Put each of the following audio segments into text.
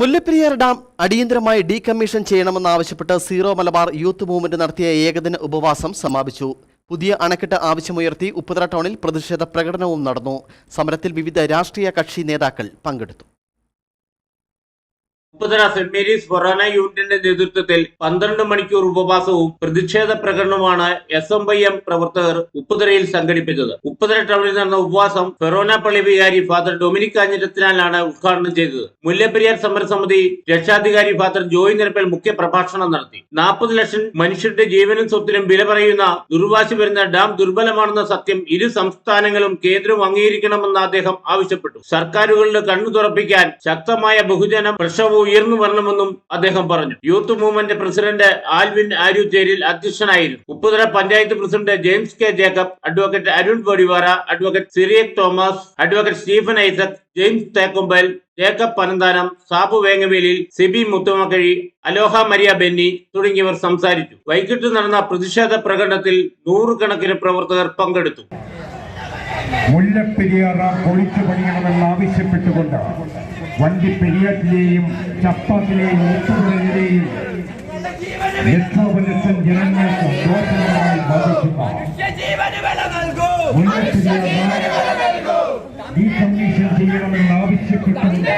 Mullaperiyar dam അടിയന്തരമായി decommission ചെയ്യണമെന്നാവശ്യപ്പെട്ട് Syro Malabar youth movement നടത്തിയ ഏകദിന ഉപവാസം സമാപിച്ചു. പുതിയ അണക്കെട്ട് ആവശ്യമുയർത്തി ഉപ്പുതറ ടൗണിൽ പ്രതിഷേധ പ്രകടനവും നടന്നു. സമരത്തിൽ വിവിധ രാഷ്ട്രീയ കക്ഷി നേതാക്കൾ പങ്കെടുത്തു. ഉപ്പുതറ സെന്റ് മേരീസ് ഫൊറാന യൂണിറ്റിന്റെ നേതൃത്വത്തിൽ പന്ത്രണ്ട് മണിക്കൂർ ഉപവാസവും പ്രതിഷേധ പ്രകടനവുമാണ് എസ് എം വൈ എം പ്രവർത്തകർ ഉപ്പുതരയിൽ സംഘടിപ്പിച്ചത്. ഉപ്പുതര ടൗണിൽ നടന്ന ഉപവാസം ഫെറോന പള്ളി വികാരി ഫാദർ ഡൊമിനിക് കാഞ്ഞിരത്തിനാലാണ് ഉദ്ഘാടനം ചെയ്തത്. മുല്ലപ്പെരിയാർ സമരസമിതി രക്ഷാധികാരി ഫാദർ ജോയ് നിരപ്പൽ മുഖ്യ പ്രഭാഷണം നടത്തി. നാൽപ്പത് ലക്ഷം മനുഷ്യരുടെ ജീവനും സ്വത്തിനും വില പറയുന്ന ദുർവാശി വരുന്ന ഡാം ദുർബലമാണെന്ന സത്യം ഇരു സംസ്ഥാനങ്ങളും കേന്ദ്രവും അംഗീകരിക്കണമെന്ന് അദ്ദേഹം ആവശ്യപ്പെട്ടു. സർക്കാരുകളുടെ കണ്ണു തുറപ്പിക്കാൻ ശക്തമായ ബഹുജന പ്രക്ഷോഭം ഉയർന്നു വരണമെന്നും അദ്ദേഹം പറഞ്ഞു. യൂത്ത് മൂവ്മെന്റ് പ്രസിഡന്റ് ആൽവിൻ ആര്യു ചേരിൽ അധ്യക്ഷനായിരുന്നു. Upputhala panchayat president James K Jacob advocate Arun Bodivara advocate Cyriac Thomas advocate Stephen Isaac James Thekkumbal Jacob Panamthanam Sabu Vengavelil Sibi Muthumakkuzhi Aloha Maria Benny തുടങ്ങിയവർ സംസാരിച്ചു. വൈകിട്ട് നടന്ന പ്രതിഷേധ പ്രകടനത്തിൽ നൂറുകണക്കിന് പ്രവർത്തകർ പങ്കെടുത്തു. മുല്ലപ്പെരിയാറ പൊളിച്ചു പൊളിച്ചു പണിയണമെന്നാവശ്യപ്പെട്ടുകൊണ്ട് വണ്ടിപ്പെരിയാറ്റിലെയും ചപ്പാത്തിലെയും മുത്തുകളിലെയും ലക്ഷോപലക്ഷം ജനങ്ങൾക്ക് ദോഷമായി ബാധിക്കുന്ന ജീവന് വില നൽകൂ മുല്ലപ്പെരിയാർ ഡാം ഡീകമ്മീഷൻ ചെയ്യണമെന്നാവശ്യപ്പെട്ടുകൊണ്ട്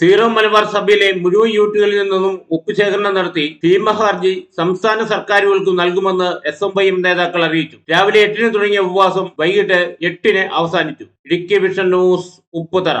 സീറോ മലബാർ സഭയിലെ മുഴുവൻ യൂണിറ്റുകളിൽ നിന്നും ഒപ്പുശേഖരണം നടത്തി ഭീമ ഹർജി സംസ്ഥാന സർക്കാരുകൾക്ക് നൽകുമെന്ന് എസ് എം വൈ എം നേതാക്കൾ അറിയിച്ചു. രാവിലെ എട്ടിന് തുടങ്ങിയ ഉപവാസം വൈകിട്ട് എട്ടിന് അവസാനിച്ചു. Idukki vision news Upputhara.